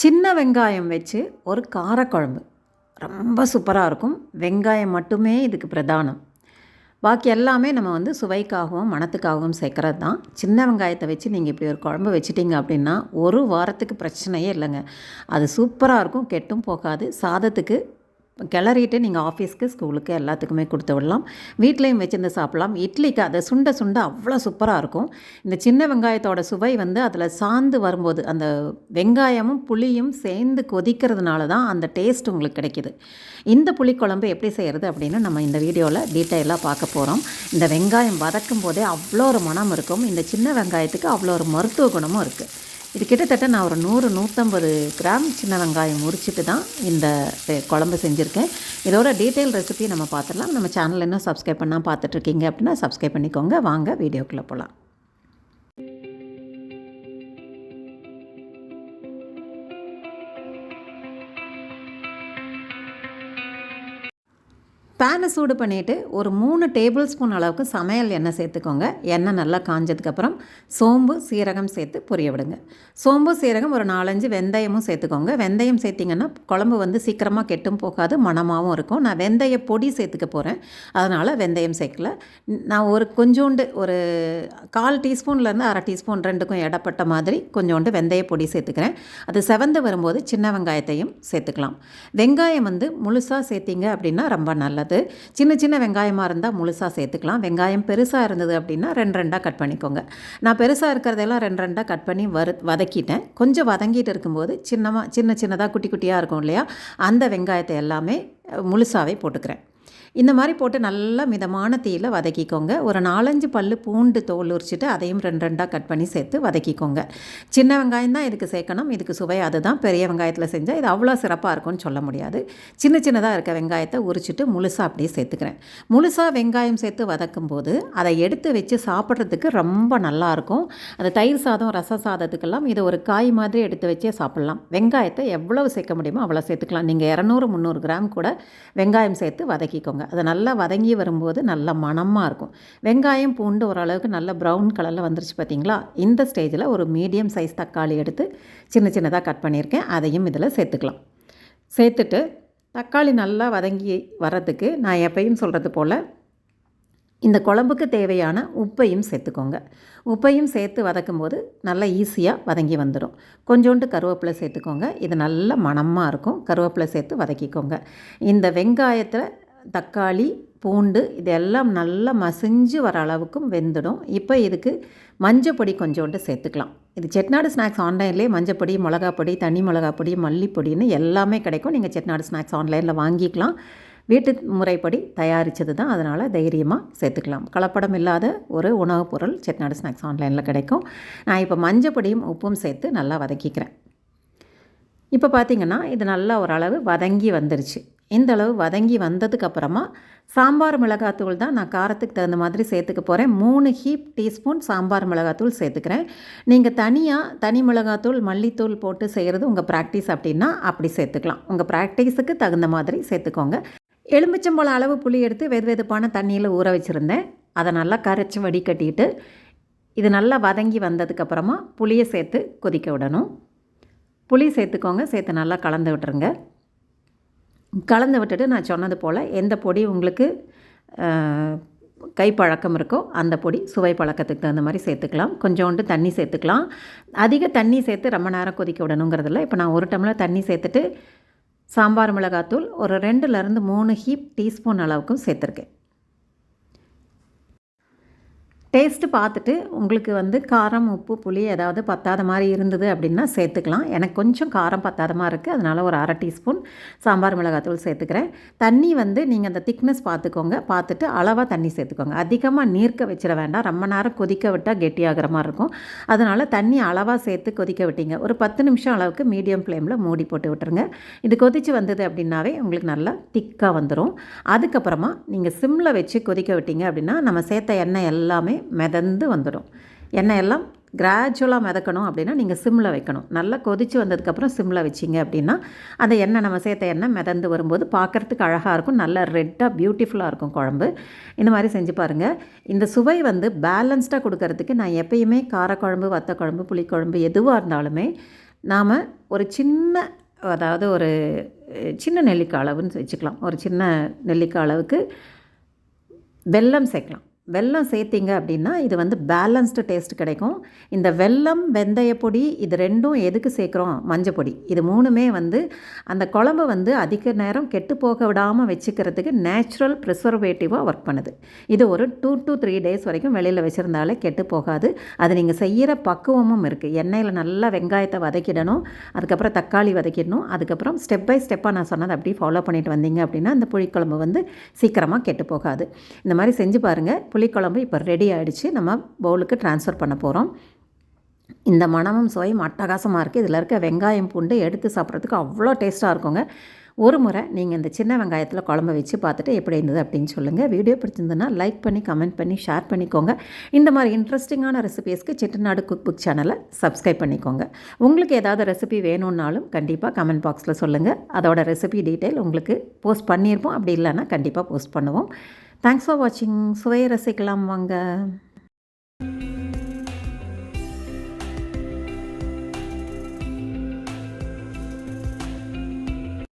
சின்ன வெங்காயம் வச்சு ஒரு காரக்குழம்பு. ரொம்ப சூப்பராக இருக்கும். வெங்காயம் மட்டுமே இதுக்கு பிரதானம். பாக்கி எல்லாமே நம்ம வந்து சுவைக்காகவும் மணத்துக்காகவும் சேர்க்குறது தான். சின்ன வெங்காயத்தை வச்சு நீங்கள் இப்படி ஒரு குழம்பு வச்சிட்டிங்க அப்படின்னா ஒரு வாரத்துக்கு பிரச்சனையே இல்லைங்க. அது சூப்பராக இருக்கும். கெட்டும் போகாது. சாதத்துக்கு கிளறிட்டு நீங்கள் ஆஃபீஸ்க்கு ஸ்கூலுக்கு எல்லாத்துக்குமே கொடுத்து விடலாம். வீட்லேயும் வச்சுருந்து சாப்பிட்லாம். இட்லிக்கு அதை சுண்ட சுண்ட அவ்வளோ சூப்பராக இருக்கும். இந்த சின்ன வெங்காயத்தோட சுவை வந்து அதில் சாந்து வரும்போது அந்த வெங்காயமும் புளியும் சேர்ந்து கொதிக்கிறதுனால தான் அந்த டேஸ்ட் உங்களுக்கு கிடைக்கிது. இந்த புளிக்குழம்பு எப்படி செய்கிறது அப்படின்னு நம்ம இந்த வீடியோவில் டீட்டெயிலாக பார்க்க போகிறோம். இந்த வெங்காயம் வதக்கும் போதே அவ்வளோ ஒரு மனம் இருக்கும். இந்த சின்ன வெங்காயத்துக்கு அவ்வளோ ஒரு மருத்துவ குணமும் இருக்குது. இது கிட்டத்தட்ட நான் ஒரு நூறு நூற்றம்பது கிராம் சின்ன வெங்காயம் முறிச்சிட்டு தான் இந்த குழம்பு செஞ்சுருக்கேன். இதோட டீட்டெயில் ரெசிபி நம்ம பார்த்துடலாம். நம்ம சேனல் இன்னும் சப்ஸ்கிரைப் பண்ணால் பார்த்துட்ருக்கீங்க அப்படின்னா சப்ஸ்கிரைப் பண்ணிக்கோங்க. வாங்க வீடியோக்குள்ளே போகலாம் பேனை சூடு பண்ணிவிட்டு ஒரு மூணு டேபிள் ஸ்பூன் அளவுக்கு சமையல் எண்ணெய் சேர்த்துக்கோங்க. எண்ணெய் நல்லா காஞ்சதுக்கப்புறம் சோம்பு சீரகம் சேர்த்து பொரிய விடுங்க. சோம்பு சீரகம் ஒரு நாலஞ்சு வெந்தயமும் சேர்த்துக்கோங்க. வெந்தயம் சேர்த்திங்கன்னா குழம்பு வந்து சீக்கிரமாக கெட்டும் போகாது மணமாகவும் இருக்கும். நான் வெந்தய பொடி சேர்த்துக்க போகிறேன் அதனால் வெந்தயம் சேர்க்கல. நான் ஒரு கொஞ்சோண்டு ஒரு கால் டீஸ்பூன்லேருந்து அரை டீஸ்பூன் ரெண்டுக்கும் இடப்பட்ட மாதிரி கொஞ்சோண்டு வெந்தய பொடி சேர்த்துக்கிறேன். அது செவந்து வரும்போது சின்ன வெங்காயத்தையும் சேர்த்துக்கலாம். வெங்காயம் வந்து முழுசாக சேர்த்திங்க அப்படின்னா ரொம்ப நல்லது. சேர்த்து சின்ன சின்ன வெங்காயமாக இருந்தால் முழுசாக சேர்த்துக்கலாம். வெங்காயம் பெருசாக இருந்தது அப்படின்னா ரெண்டு ரெண்டாக கட் பண்ணிக்கோங்க. நான் பெருசாக இருக்கிறதெல்லாம் ரெண்டு ரெண்டாக கட் பண்ணி வறு வதக்கிட்டேன். கொஞ்சம் வதங்கிட்டு இருக்கும்போது சின்னமாக சின்ன சின்னதாக குட்டி குட்டியாக இருக்கும் இல்லையா? அந்த வெங்காயத்தை எல்லாமே முழுசாகவே போட்டுக்கிறேன். இந்த மாதிரி போட்டு நல்லா மிதமான தீயில் வதக்கிக்கோங்க. ஒரு நாலஞ்சு பல் பூண்டு தோல் உரிச்சிட்டு அதையும் ரெண்டு ரெண்டாக கட் பண்ணி சேர்த்து வதக்கிக்கோங்க. சின்ன வெங்காயம் தான் இதுக்கு சேர்க்கணும். இதுக்கு சுவை அதுதான். பெரிய வெங்காயத்தில் செஞ்சால் இது அவ்வளோ சிறப்பாக இருக்கும்னு சொல்ல முடியாது. சின்ன சின்னதாக இருக்க வெங்காயத்தை உரிச்சிட்டு முழுசாக அப்படியே சேர்த்துக்கிறேன். முழுசாக வெங்காயம் சேர்த்து வதக்கும் போது அதை எடுத்து வச்சு சாப்பிட்றதுக்கு ரொம்ப நல்லாயிருக்கும் அது தயிர் சாதம் ரச சாதத்துக்கெல்லாம் இதை ஒரு காய் மாதிரி எடுத்து வச்சே சாப்பிட்லாம். வெங்காயத்தை எவ்வளவு சேர்க்க முடியுமோ அவ்வளோ சேர்த்துக்கலாம். நீங்கள் இரநூறு முந்நூறு கிராம் கூட வெங்காயம் சேர்த்து வதக்கிக்கோங்க. அது நல்லா வதங்கி வரும்போது நல்ல மணமாக இருக்கும். வெங்காயம் பூண்டு ஓரளவுக்கு நல்ல ப்ரௌன் கலரில் வந்துருச்சு பார்த்தீங்களா இந்த ஸ்டேஜில் ஒரு மீடியம் சைஸ் தக்காளி எடுத்து சின்ன சின்னதாக கட் பண்ணியிருக்கேன். அதையும் இதில் சேர்த்துக்கலாம். சேர்த்துட்டு தக்காளி நல்லா வதங்கி வர்றதுக்கு நான் எப்பையும் சொல்கிறது போல் இந்த குழம்புக்கு தேவையான உப்பையும் சேர்த்துக்கோங்க. உப்பையும் சேர்த்து வதக்கும் போது நல்லா ஈஸியாக வதங்கி வந்துடும் கொஞ்சோண்டு கருவேப்பிலை சேர்த்துக்கோங்க. இது நல்ல மணமாக இருக்கும். கருவேப்பிலை சேர்த்து வதக்கிக்கோங்க. இந்த வெங்காயத்தில் தக்காளி பூண்டு இதெல்லாம் நல்லா மசிஞ்சு வர அளவுக்கும் வெந்துடும். இப்போ இதுக்கு மஞ்சப்பொடி கொஞ்சோண்டு சேர்த்துக்கலாம். இது செட்நாடு ஸ்நாக்ஸ் ஆன்லைன்லேயே மஞ்சப்பொடி மிளகாப்பொடி தனி மிளகாப்பொடி மல்லிப்பொடின்னு எல்லாமே கிடைக்கும். நீங்கள் செட்நாடு ஸ்நாக்ஸ் ஆன்லைனில் வாங்கிக்கலாம். வீட்டு முறைப்படி தயாரித்தது தான். அதனால் தைரியமாக சேர்த்துக்கலாம். கலப்படம் இல்லாத ஒரு உணவுப் பொருள் செட்நாடு ஸ்நாக்ஸ் ஆன்லைனில் கிடைக்கும். நான் இப்போ மஞ்சப்பொடியும் உப்பும் சேர்த்து நல்லா வதக்கிக்கிறேன். இப்போ பார்த்திங்கன்னா இது நல்லா ஓரளவு வதங்கி வந்துருச்சு. இந்த அளவு வதங்கி வந்ததுக்கப்புறமா சாம்பார் மிளகாத்தூள் தான் நான் காரத்துக்கு தகுந்த மாதிரி சேர்த்துக்க போகிறேன் மூணு ஹீப் டீஸ்பூன் சாம்பார் மிளகாத்தூள் சேர்த்துக்கிறேன். நீங்கள் தனியாக தனி மிளகாத்தூள் மல்லித்தூள் போட்டு செய்கிறது உங்கள் ப்ராக்டிஸ் அப்படின்னா அப்படி சேர்த்துக்கலாம். உங்கள் ப்ராக்டிஸுக்கு தகுந்த மாதிரி சேர்த்துக்கோங்க. எலுமிச்சம்பழம் அளவு புளி எடுத்து வெது வெதுப்பான தண்ணியில் ஊற வச்சுருந்தேன். அதை நல்லா கரைச்சி வடிகட்டிட்டு இது நல்லா வதங்கி வந்ததுக்கப்புறமா புளியை சேர்த்து கொதிக்க விடணும். புளி சேர்த்துக்கோங்க. சேர்த்து நல்லா கலந்து விட்டுருங்க. கலந்து விட்டுட்டு நான் சொன்னது போல் எந்த பொடி உங்களுக்கு கைப்பழக்கம் இருக்கோ அந்த பொடி சுவை பழக்கத்துக்கு தகுந்த மாதிரி சேர்த்துக்கலாம். கொஞ்சோண்டு தண்ணி சேர்த்துக்கலாம். அதிக தண்ணி சேர்த்து ரொம்ப நேரம் கொதிக்க விடணுங்கிறதில்ல இப்போ நான் ஒரு டம்ளர் தண்ணி சேர்த்துட்டு சாம்பார் மிளகாத்தூள் ஒரு ரெண்டுலேருந்து மூணு ஹீப் டீஸ்பூன் அளவுக்கும் சேர்த்துருக்கேன். டேஸ்ட்டு பார்த்துட்டு உங்களுக்கு வந்து காரம் உப்பு புளி ஏதாவது பத்தாத மாதிரி இருந்தது அப்படின்னா சேர்த்துக்கலாம். எனக்கு கொஞ்சம் காரம் பத்தாத மாதிரி இருக்குது அதனால் ஒரு அரை டீஸ்பூன் சாம்பார் மிளகாத்தூள் சேர்த்துக்கிறேன். தண்ணி வந்து நீங்கள் அந்த திக்னஸ் பார்த்துக்கோங்க. பார்த்துட்டு அளவாக தண்ணி சேர்த்துக்கோங்க. அதிகமாக நீர்க்க வச்சிட வேண்டாம். ரொம்ப நேரம் கொதிக்க விட்டால் கெட்டியாகிற மாதிரி இருக்கும். அதனால் தண்ணி அளவாக சேர்த்து கொதிக்க விட்டீங்க. ஒரு பத்து நிமிஷம் அளவுக்கு மீடியம் ஃப்ளேமில் மூடி போட்டு விட்டுருங்க. இது கொதித்து வந்தது அப்படின்னாவே உங்களுக்கு நல்லா திக்காக வந்துடும் அதுக்கப்புறமா நீங்கள் சிம்மில் வச்சு கொதிக்க விட்டீங்க அப்படின்னா நம்ம சேர்த்த எண்ணெய் எல்லாமே மிதந்து வந்துடும். எண்ணெய் எல்லாம் கிராஜுவலாக மிதக்கணும் அப்படின்னா நீங்கள் சிம்மில் வைக்கணும். நல்லா கொதித்து வந்ததுக்கப்புறம் சிம்மில் வச்சிங்க அப்படின்னா அந்த எண்ணெய் நம்ம சேர்த்த எண்ணெய் மிதந்து வரும்போது பார்க்குறதுக்கு அழகாக இருக்கும். நல்ல ரெட்டாக பியூட்டிஃபுல்லாக இருக்கும் குழம்பு. இந்த மாதிரி செஞ்சு பாருங்கள் இந்த சுவை வந்து பேலன்ஸ்டாக கொடுக்கறதுக்கு நான் எப்பயுமே காரக்குழம்பு வத்தக்குழம்பு புளிக்குழம்பு எதுவாக இருந்தாலுமே நாம் ஒரு சின்ன அதாவது ஒரு சின்ன நெல்லிக்காய் அளவுன்னு வச்சுக்கலாம். ஒரு சின்ன நெல்லிக்காய் அளவுக்கு வெல்லம் சேர்க்கலாம். வெல்லம் சேர்த்திங்க அப்படின்னா இது வந்து பேலன்ஸ்டு டேஸ்ட் கிடைக்கும். இந்த வெல்லம் வெந்தய பொடி இது ரெண்டும் எதுக்கு சேர்க்குறோம்? மஞ்சப்பொடி இது மூணுமே வந்து அந்த குழம்பு வந்து அதிக நேரம் கெட்டு போக விடாமல் வச்சுக்கிறதுக்கு நேச்சுரல் ப்ரிசர்வேட்டிவாக ஒர்க் பண்ணுது. இது ஒரு டூ டு த்ரீ டேஸ் வரைக்கும் வெளியில் வச்சுருந்தாலே கெட்டு போகாது. அது நீங்கள் செய்கிற பக்குவமும் இருக்குது எண்ணெயில் நல்லா வெங்காயத்தை வதக்கிடணும். அதுக்கப்புறம் தக்காளி வதக்கிடணும். அதுக்கப்புறம் ஸ்டெப் பை ஸ்டெப்பாக நான் சொன்னது அப்படியே ஃபாலோ பண்ணிட்டு வந்தீங்க அப்படின்னா அந்த புளிக்குழம்பு வந்து சீக்கிரமாக கெட்டு போகாது. இந்த மாதிரி செஞ்சு பாருங்கள் புளிக்குழம்பு இப்போ ரெடி ஆகிடுச்சு நம்ம பவுலுக்கு ட்ரான்ஸ்ஃபர் பண்ண போகிறோம் இந்த மணமும் சுவையும் அட்டகாசமாக இருக்குது இதில் இருக்க வெங்காயம் பூண்டு எடுத்து சாப்பிட்றதுக்கு அவ்வளோ டேஸ்ட்டாக இருக்குங்க. ஒரு முறை நீங்கள் இந்த சின்ன வெங்காயத்தில் குழம்பு வச்சு பார்த்துட்டு எப்படி இருந்தது அப்படின்னு சொல்லுங்கள் வீடியோ பிடிச்சிருந்ததுன்னா லைக் பண்ணி கமெண்ட் பண்ணி ஷேர் பண்ணிக்கோங்க. இந்த மாதிரி இன்ட்ரெஸ்டிங்கான ரெசிபீஸ்க்கு செட்டிநாடு குக் புக் சேனலை சப்ஸ்கிரைப் பண்ணிக்கோங்க. உங்களுக்கு ஏதாவது ரெசிபி வேணும்னாலும் கண்டிப்பாக கமெண்ட் பாக்ஸில் சொல்லுங்கள் அதோட ரெசிபி டீட்டெயில் உங்களுக்கு போஸ்ட் பண்ணியிருப்போம் அப்படி இல்லைன்னா கண்டிப்பாக போஸ்ட் பண்ணுவோம். தேங்க்ஸ் ஃபார் வாட்சிங் சுவையை ரசிக்கலாம் வாங்க.